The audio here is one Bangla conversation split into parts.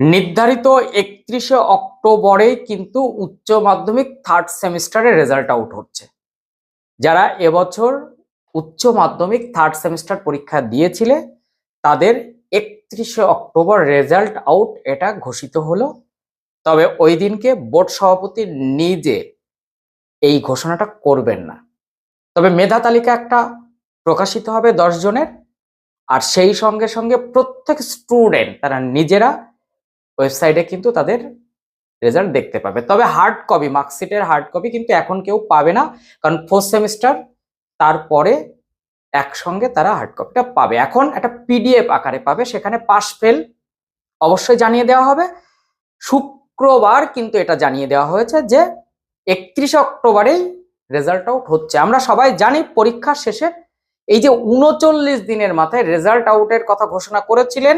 নির্ধারিত একত্রিশে অক্টোবরে কিন্তু উচ্চ মাধ্যমিক থার্ড সেমিস্টারের রেজাল্ট আউট হচ্ছে। যারা এবছর উচ্চ মাধ্যমিক থার্ড সেমিস্টার পরীক্ষা দিয়েছিলে, তাদের একত্রিশে অক্টোবর রেজাল্ট আউট এটা ঘোষিত হলো। তবে ওই দিনকে বোর্ড সভাপতি নিজে এই ঘোষণাটা করবেন না। তবে মেধা তালিকা একটা প্রকাশিত হবে দশ জনের, আর সেই সঙ্গে সঙ্গে প্রত্যেক স্টুডেন্ট তারা নিজেরা ওয়েবসাইটে কিন্তু তাদের রেজাল্ট দেখতে পাবে। তবে হার্ড কপি মার্কশিটের হার্ড কপি কিন্তু এখন কেউ পাবে না, কারণ ফোর্থ সেমিস্টার তারপরে একসঙ্গে তারা হার্ড কপিটা পাবে। এখন একটা পিডিএফ আকারে পাবে, সেখানে পাস ফেল অবশ্যই জানিয়ে দেওয়া হবে। শুক্রবার কিন্তু এটা জানিয়ে দেওয়া হয়েছে যে একত্রিশে অক্টোবরেই রেজাল্ট আউট হচ্ছে। আমরা সবাই জানি পরীক্ষার শেষে এই যে উনচল্লিশ দিনের মাথায় রেজাল্ট আউটের কথা ঘোষণা করেছিলেন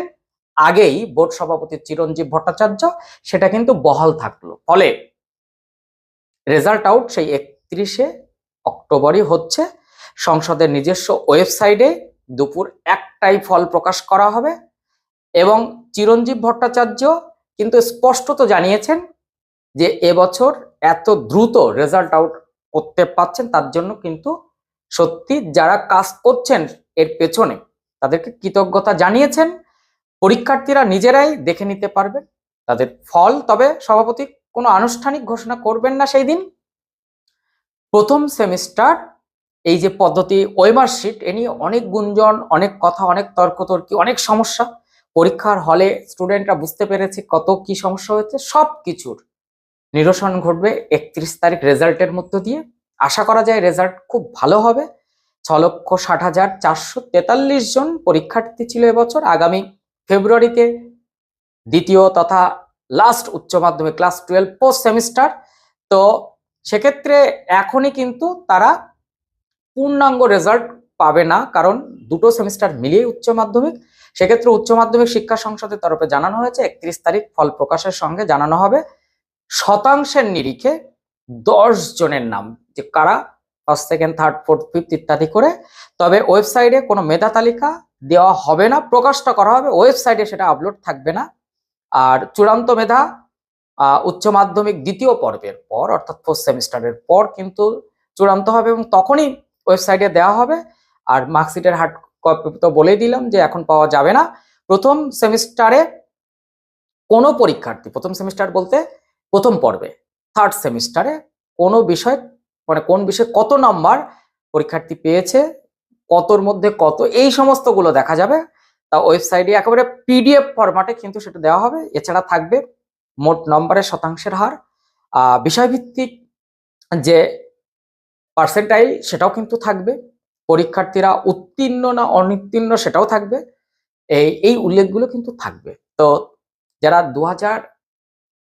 আগেই বোর্ড সভাপতি চিরঞ্জীব ভট্টাচার্য, সেটা কিন্তু বহাল থাকল। ফলে রেজাল্ট আউট সেই একত্রিশে অক্টোবরই হচ্ছে। সংসদের নিজস্ব ওয়েবসাইটে দুপুর একটাই ফল প্রকাশ করা হবে এবং চিরঞ্জীব ভট্টাচার্য কিন্তু স্পষ্টত জানিয়েছেন যে এবছর এত দ্রুত রেজাল্ট আউট করতে পারছেন, তার জন্য কিন্তু সত্যি যারা কাজ করছেন এর পেছনে তাদেরকে কৃতজ্ঞতা জানিয়েছেন। পরীক্ষার্থীরা নিজেরাই দেখে নিতে পারবেন তাদের ফল, তবে সভাপতি কোনো আনুষ্ঠানিক ঘোষণা করবেন না সেই দিন। প্রথম সেমিস্টার, এই যে পদ্ধতি ওয়েমার শিট, এ নিয়ে অনেক গুঞ্জন, অনেক কথা, অনেক তর্কতর্কি, অনেক সমস্যা। পরীক্ষার হলে স্টুডেন্টরা বুঝতে পেরেছে কত কি সমস্যা হয়েছে, সব কিছুর নিরসন ঘটবে একত্রিশ তারিখ রেজাল্টের মধ্য দিয়ে। আশা করা যায় রেজাল্ট খুব ভালো হবে। ছ লক্ষ ষাট হাজার চারশো তেতাল্লিশ জন পরীক্ষার্থী ছিল এবছর আগামী ফেব্রুয়ারিতে দ্বিতীয় তথা লাস্ট উচ্চ মাধ্যমিক ক্লাস টুয়েলভ পোস্ট সেমিস্টার তো সেক্ষেত্রে এখনই কিন্তু তারা পূর্ণাঙ্গ রেজাল্ট পাবে না, কারণ দুটো সেমিস্টার মিলিয়ে উচ্চ মাধ্যমিক। সেক্ষেত্রে উচ্চ মাধ্যমিক শিক্ষা সংসদের তরফে জানানো হয়েছে, একত্রিশ তারিখ ফল প্রকাশের সঙ্গে জানানো হবে। শতাংশের নিরিখে দশ জনের নাম, যে কারা first second third fourth fifth ইত্যাদি করে। তবে ওয়েবসাইটে কোনো মেধা তালিকা দেওয়া হবে না, প্রকাশটা করা হবে, ওয়েবসাইটে সেটা আপলোড থাকবে না। আর চূড়ান্ত মেধা উচ্চ মাধ্যমিক দ্বিতীয় পর্বের পর, অর্থাৎ ফোর্থ সেমিস্টারের পর কিন্তু চূড়ান্ত হবে এবং তখনই ওয়েবসাইটে দেওয়া হবে। আর মার্কশিটের হার্ড কপি তো বলেই দিলাম যে এখন পাওয়া যাবে না। প্রথম সেমিস্টারে কোনো পরীক্ষার্থী, প্রথম সেমিস্টার বলতে প্রথম পর্বে থার্ড সেমিস্টারে কোনো বিষয় মানে কোন বিষয়ে কত নাম্বার পরীক্ষার্থী পেয়েছে কতর মধ্যে কত, এই সমস্তগুলো দেখা যাবে। তা ওয়েবসাইটে একেবারে পিডিএফ ফরম্যাটে কিন্তু সেটা দেওয়া হবে। এছাড়া থাকবে মোট নম্বরের শতাংশের হার। বিষয়ভিত্তিক যে পার্সেন্টাইল সেটাও কিন্তু থাকবে। পরীক্ষার্থীরা উত্তীর্ণ না অনুত্তীর্ণ সেটাও থাকবে। এই এই উল্লেখগুলো কিন্তু থাকবে। তো যারা দু হাজার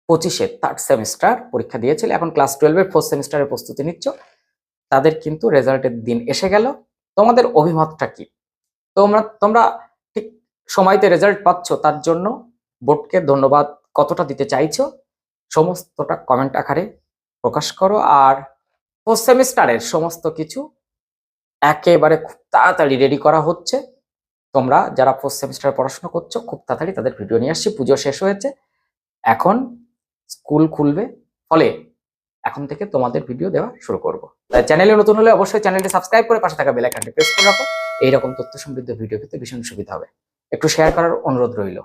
পঁচিশে থার্ড সেমিস্টার পরীক্ষা দিয়েছিল, এখন ক্লাস টুয়েলভের ফোর্থ সেমিস্টারের প্রস্তুতি নিচ্ছ, তাদের কিন্তু রেজাল্টের দিন এসে গেল। তোমাদের অভিমতটা কি? তোমরা তোমরা ঠিক সময়তে রেজাল্ট পাচ্ছ, তার জন্য বোর্ডকে ধন্যবাদ। কতটা দিতে চাইছো? সমস্তটা কমেন্ট আকারে প্রকাশ করো। আর ফোর্থ সেমিস্টারের সমস্ত কিছু একেবারে খুব তাড়াতাড়ি রেডি করা হচ্ছে। তোমরা যারা ফোর্থ সেমিস্টারে পড়াশোনা করছ, খুব তাড়াতাড়ি তাদের ভিডিও নিয়ে আসছি। পুজো শেষ হয়েছে। এখন স্কুল খুলবে। ফলে এখন থেকে তোমাদের ভিডিও দেওয়া শুরু করব। তাই চ্যানেলে নতুন হলে অবশ্যই চ্যানেলটি সাবস্ক্রাইব করে পাশে থাকা বেল আইকনটি প্রেস করে রাখো। এইরকম তথ্য সমৃদ্ধ ভিডিও পেতে ভীষণ সুবিধা হবে। একটু শেয়ার করার অনুরোধ রইল।